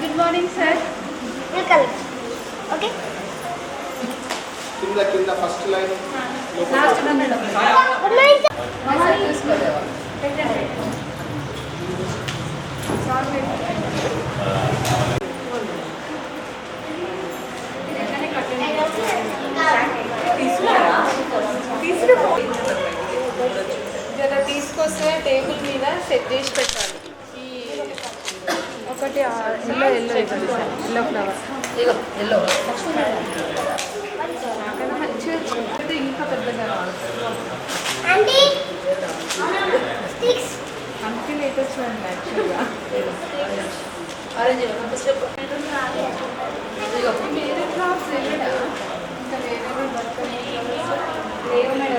Good morning sir okay కింద కింద first line last madam good morning పెట్టండి sorry set చేసి పెట్టాలి. ఈ ఒకటి ఎల్లో ఎల్లో ఇవ్వండి సార్ ఎల్లో ఫ్లవర్. మంచిగా అయితే ఇంకా పెద్దగా రావాలి యాక్చువల్గా వేరే ఇంకా మేడం ఇవి ఉన్నాయి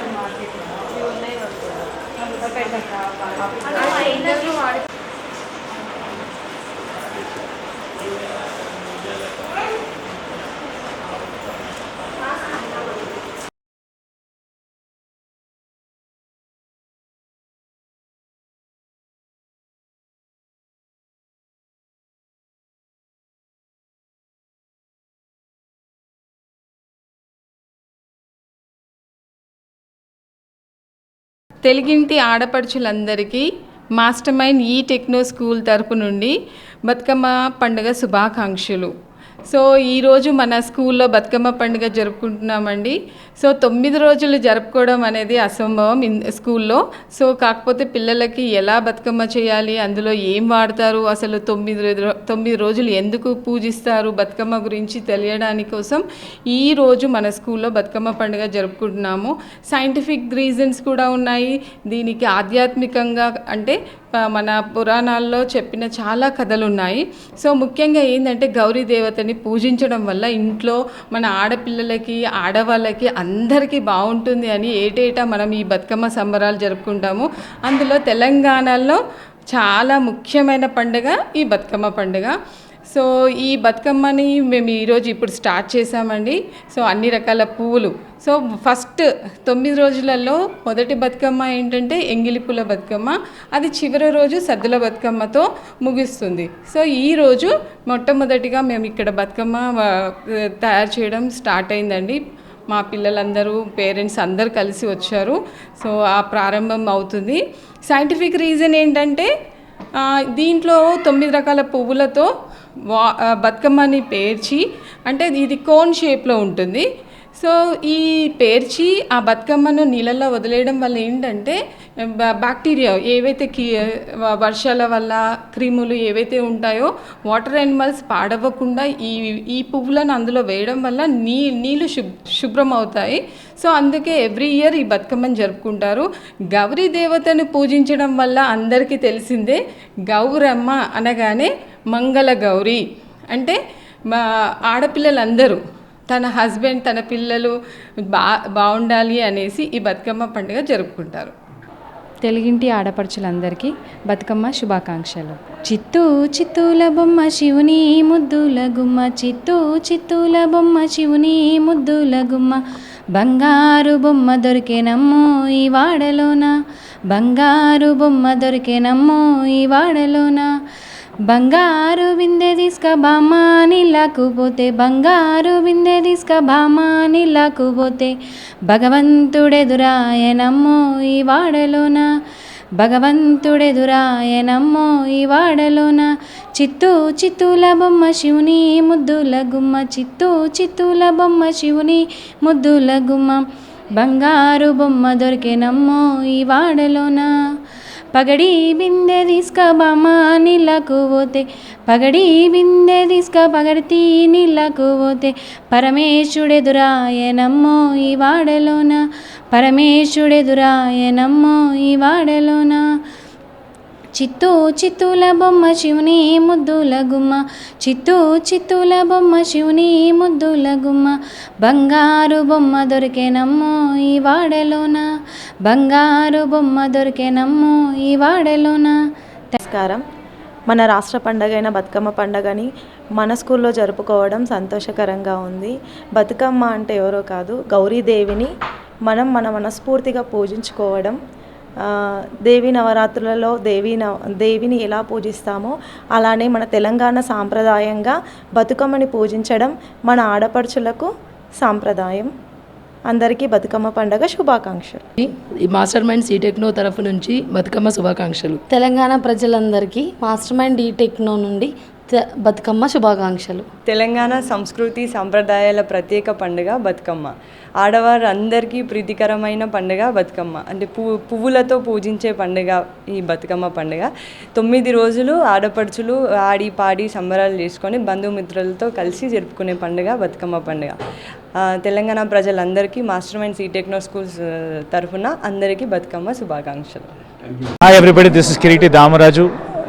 పెట్టండి తెలుగింటి ఆడపడుచులందరికీ మాస్టర్ మైండ్ ఈ టెక్నో స్కూల్ తరపు నుండి బతుకమ్మ పండుగ శుభాకాంక్షలు. సో ఈరోజు మన స్కూల్లో బతుకమ్మ పండుగ జరుపుకుంటున్నామండి. సో తొమ్మిది రోజులు జరుపుకోవడం అనేది అసంభవం ఇన్ స్కూల్లో. సో కాకపోతే పిల్లలకి ఎలా బతుకమ్మ చేయాలి అందులో ఏం వాడతారు అసలు తొమ్మిది తొమ్మిది రోజులు ఎందుకు పూజిస్తారు బతుకమ్మ గురించి తెలియడానికి కోసం ఈ రోజు మన స్కూల్లో బతుకమ్మ పండుగ జరుపుకుంటున్నాము. సైంటిఫిక్ రీజన్స్ కూడా ఉన్నాయి. దీనికి ఆధ్యాత్మికంగా అంటే మన పురాణాల్లో చెప్పిన చాలా కథలు ఉన్నాయి సో ముఖ్యంగా ఏంటంటే గౌరీ దేవతని పూజించడం వల్ల ఇంట్లో మన ఆడపిల్లలకి ఆడవాళ్ళకి అందరికీ బాగుంటుంది అని ఏటేటా మనం ఈ బతుకమ్మ సంబరాలు జరుపుకుంటాము. అందులో తెలంగాణలో చాలా ముఖ్యమైన పండుగ ఈ బతుకమ్మ పండుగ. సో ఈ బతుకమ్మని మేము ఈరోజు ఇప్పుడు స్టార్ట్ చేసామండి సో అన్ని రకాల పువ్వులు. సో ఫస్ట్ తొమ్మిది రోజులలో మొదటి బతుకమ్మ ఏంటంటే ఎంగిలి పూల బతుకమ్మ. అది చివరి రోజు సద్దుల బతుకమ్మతో ముగుస్తుంది. సో ఈ రోజు మొట్టమొదటిగా మేము ఇక్కడ బతుకమ్మ తయారు చేయడం స్టార్ట్ అయిందండి. మా పిల్లలందరూ పేరెంట్స్ అందరు కలిసి వచ్చారు. సో ఆ ప్రారంభం అవుతుంది. సైంటిఫిక్ రీజన్ ఏంటంటే దీంట్లో తొమ్మిది రకాల పువ్వులతో వా బతుకమ్మని పేర్చి అంటే ఇది కోన్ షేప్లో ఉంటుంది. సో ఈ పేర్చి ఆ బతుకమ్మను నీళ్ళల్లో వదిలేయడం వల్ల ఏంటంటే బ్యాక్టీరియా ఏవైతే కీ వర్షాల వల్ల క్రిములు ఏవైతే ఉంటాయో వాటర్ యానిమల్స్ పాడవ్వకుండా ఈ ఈ పువ్వులను అందులో వేయడం వల్ల నీ నీళ్ళు శుభ్ శుభ్రం అవుతాయి సో అందుకే ఎవ్రీ ఇయర్ ఈ బతుకమ్మని జరుపుకుంటారు. గౌరీ దేవతను పూజించడం వల్ల అందరికీ తెలిసిందే గౌరమ్మ అనగానే మంగళ గౌరి. అంటే మా ఆడపిల్లలందరూ తన హస్బెండ్ తన పిల్లలు బా బాగుండాలి అనేసి ఈ బతుకమ్మ పండుగ జరుపుకుంటారు. తెలుగింటి ఆడపడుచులందరికీ బతుకమ్మ శుభాకాంక్షలు. చిత్తూ చిత్తూల బొమ్మ శివుని ముద్దుల గుమ్మ చిత్తూ చిత్తూల బొమ్మ శివుని ముద్దుల గుమ్మ. బంగారు బొమ్మ దొరికేనమ్మో ఈ వాడలోన. బంగారు బొమ్మ దొరికేనమ్మో ఈ వాడలోన. బంగారు బిందె తీసుక బామ్మ పోతే బంగారు బిందె తీసుక బామ్మ పోతే భగవంతుడెదురాయనమ్మో ఈ వాడలోన భగవంతుడెదురాయనమ్మో ఈ వాడలోన. చిత్తూ చిత్తూల బొమ్మ శివుని ముద్దుల గుమ్మ చిత్తూ చిత్తూల బొమ్మ శివుని ముద్దుల గుమ్మ. బంగారు బొమ్మ దొరికేనమ్మో ఈ వాడలోన. పగడి బిందె తీసుక బామ్మ నీళ్ళకు పోతే పగడి బిందె తీసుక పగడితీ నీళ్ళకు పోతే పరమేశుడెదురాయనమ్మో ఈ వాడలోన పరమేశుడెదురాయనమ్మో ఈ వాడలోన. చిత్తూ చిత్తూల బొమ్మ శివుని ముద్దుల గుమ్మ. చిత్తూ చిత్తూల బొమ్మ శివుని ముద్దుల గుమ్మ. బంగారు బొమ్మ దొరికేనమ్మో ఈ వాడలోన. బంగారు బొమ్మ దొరికేనమ్మో ఈ వాడలోన. నమస్కారం. మన రాష్ట్ర పండగ అయిన బతుకమ్మ పండగని మన స్కూల్లో జరుపుకోవడం సంతోషకరంగా ఉంది. బతుకమ్మ అంటే ఎవరో కాదు గౌరీదేవిని మనం మన మనస్ఫూర్తిగా పూజించుకోవడం దేవి నవరాత్రులలో దేవి నవ దేవిని ఎలా పూజిస్తామో అలానే మన తెలంగాణ సాంప్రదాయంగా బతుకమ్మని పూజించడం మన ఆడపడుచులకు సాంప్రదాయం. అందరికీ బతుకమ్మ పండగ శుభాకాంక్షలు. ఈ మాస్టర్ మైండ్ సీ టెక్నో తరఫు నుంచి బతుకమ్మ శుభాకాంక్షలు. తెలంగాణ ప్రజలందరికీ మాస్టర్ మైండ్ ఈ టెక్నో నుండి బతుకమ్మ శుభాకాంక్షలు. తెలంగాణ సంస్కృతి సంప్రదాయాల ప్రత్యేక పండుగ బతుకమ్మ. ఆడవారు అందరికీ ప్రీతికరమైన పండుగ బతుకమ్మ. అంటే పువ్వు పువ్వులతో పూజించే పండుగ ఈ బతుకమ్మ పండుగ. తొమ్మిది రోజులు ఆడపడుచులు ఆడి పాడి సంబరాలు చేసుకొని బంధుమిత్రులతో కలిసి జరుపుకునే పండుగ బతుకమ్మ పండుగ. తెలంగాణ ప్రజలందరికీ Master Mind C Techno Schools తరఫున అందరికీ బతుకమ్మ శుభాకాంక్షలు. Hi everybody, this is Kiriti Damaraju.